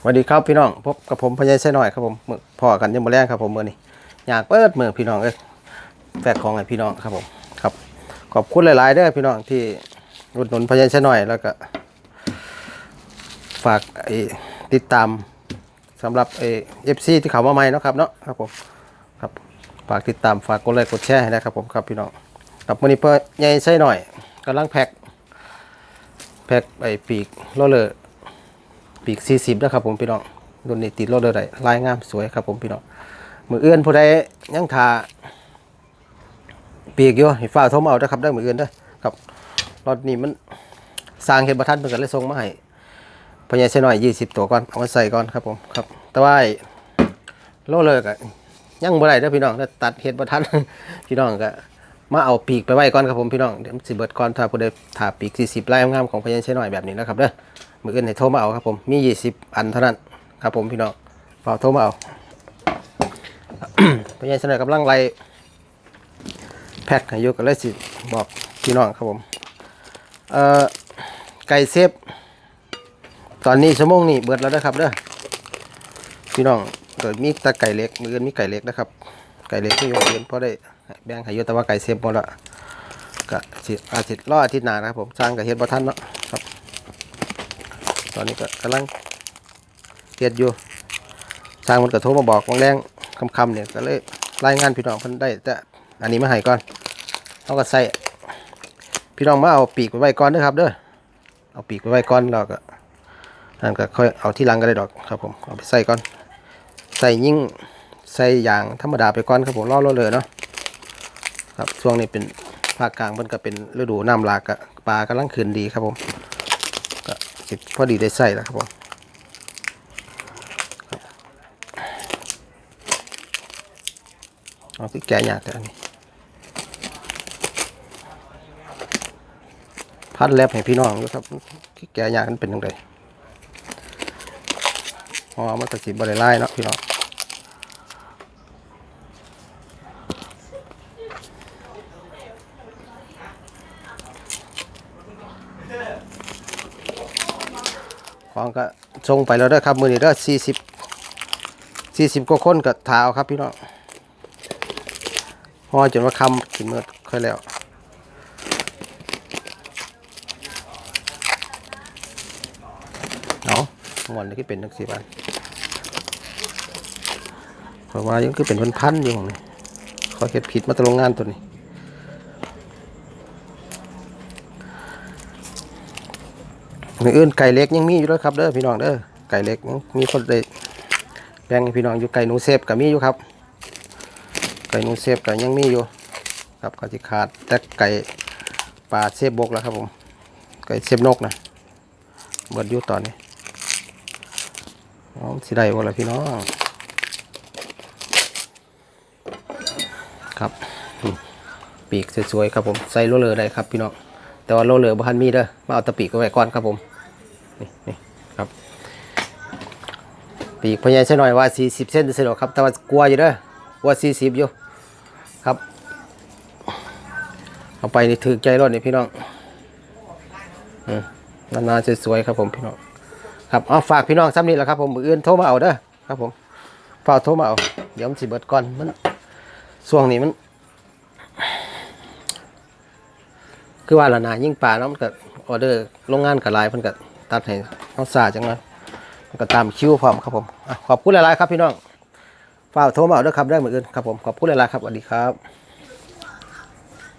สวัสดีครับพี่น้องพบกับผมพญายไส้หน่อยครับผมมือพ่อกันยังมาแรงครับผมมื่อนี้อยากเปิดมือพี่น้องเอ้ยแฟกของไอ้พี่น้องครับผมครับ ขอบคุณหลายๆเด้อพี่น้องที่อุดหนุนพญายไส้หน่อยแล้วก็ ฝากไอ้ติดตามสำหรับไอ้เอฟซีที่เขามาใหม่เนาะครับเนาะครับผมครับฝากติดตามฝากกดไลค์กดแชร์นะครับผมครับพี่น้องกับมื่อนี้เปิดใหญ่ไส้หน่อยกำลังแพ็คแพ็คไอ้ปีกโรเลอร์ ปีก40นะครับผมพี่น้องรุ่นนี้ติดรถเลยได้ลายงามสวยครับผมพี่น้องมือเอื้อนผู้ใดยังทาปีกอยู่ให้ฝ้าทมเอาเด้อครับได้มือเอื้อนด้ครับรถนี้มันสร้างเห็นประทันเพิ่นก็เลยส่งมาให้พญาเสน้อย20ตัวก่อนเอามาใส่ก่อนครับผมครับ แต่ว่าไอ้โลเลยก็ยังบ่ได้เด้อพี่น้องถ้าตัดเห็ดบ่ทันพี่น้องก็มาเอาปีกไปไว้ก่อนครับผมพี่น้องเดี๋ยวสิเบิดก่อนถ้าผู้ใดทาปีก40ลายงามของพญาเสน้อยแบบนี้นะครับเด้อ มืออื่นให้โทรมาเอาครับผมมี 20 อันเท่านั้นครับผมพี่น้องฝากโทรมาเอาพยานเสนอกำลังไล่แพ็คให้ยุกันเลยสิบอกพี่น้องครับผมเอ่อไก่เซฟตอนนี้ชั่วโมงนี้เบิดแล้วนะครับเด้อพี่น้องเกิดมีตะไก่เล็กมืออื่นมีไก่เล็กนะครับไก่เล็กที่อยู่มืออื่นเพราะได้แบ่งให้ยู่แต่ว่าไก่เซฟหมดละก็อาทิตย์รออาทิตย์หน้านะครับผมสร้างกับเฮ็ดบ่ทันเนาะ อนนี้ก็กำลังเฮ็ดอยู่สร้างมันก็โทรมาบอกวังแรงคำๆเนี่ยก็เลยรายงานพี่น้องเพิ่นได้แต่อันนี้มาให้ก่อนเขาก็ใส่พี่น้องมาเอาปีกไปไว้ก่อนเด้อครับเด้อเอาปีกไปไว้ก่อนแล้วก็นั่นก็ค่อยเอาที่หลังก็ได้ดอกครับผมเอาไปใส่ก่อน ใส่ยิ่งใส่อย่างธรรมดาไปก่อนครับผมรอรอเลยเนาะครับช่วงนี้เป็นภาคกลางมันก็เป็นฤดูน้ำหลากปลากำลังขึ้นดีครับผม ก็สิพอดีได้ใส่แล้วครับผมเอาที่แกะยากแต่อันนี้พัดแลบให้พี่น้องด้วยครับที่แกะยากมันเป็นยังไงอ๋อมันก็สิบริไล่เนาะพี่น้อง ของก็ส่งไปแล้วด้อครับมือนี้เด้อสี่สิบสี่สิบกว่าคนกับถาเอาครับพี่น้องห่อจนว่าคำกินเมื่อค่อยแล้วเอาหมวนก็เป็นนักสิบันเพราะว่ายังคือเป็นพันๆอยู่ของนี่เขาเห็ดผิดมาตรงงานตัวนี้ มืออื่นไก่เล็กยังมีอยู่ด้วยครับเด้อพี่น้องเด้อไก่เล็กมีคนได้แบ่งให้พี่น้องอยู่ไก่หนูเซฟกับมีอยู่ครับ ไก่หนูเซฟกับยังมีอยู่ ครับก็จะขาดแต่ไก่ปลาเซฟบกแล้วครับผมไก่เซฟนกนะเบิดอยู่ตอนนี้อ๋อสิได้บ่ล่ะพี่น้องครับปีกสวยๆครับผมใส่โรเลอร์ได้ครับพี่น้องแต่ว่าโรเลอร์บ่ทันมีเด้อมาเอาตะปีกไว้ก่อนครับผม นี่นี่ครับปีกพญายใช่หน่อยว่า 40 เส้นเสร็จครับ แต่ว่ากลัวอยู่เด้อกลัว40 อยู่ครับ เอาไปนี่ถือใจรถนี่พี่น้องอืมนานๆสวยๆครับผมพี่น้องครับเอาฝากพี่น้องซ้ำนี้แหละครับผมมืออื่นโทรมาเอาเด้อครับผมฝากโทรมาเอาเดี๋ยวมันสิเบิดก่อนมันช่วงนี้มัน คือว่าละนายิ่งป่าเนาะมันก็ออเดอร์โรงงานกับลายเพิ่นก็ ตัดให้น้องสาจังเลยมันก็ตามคิวพร้อมครับผมอขอบคุณหลายๆครับพี่น้องฝากโทรมาเอาเด้อครับได้เหมือนกันครับผมขอบคุณหลายๆครับสวัสดีครับ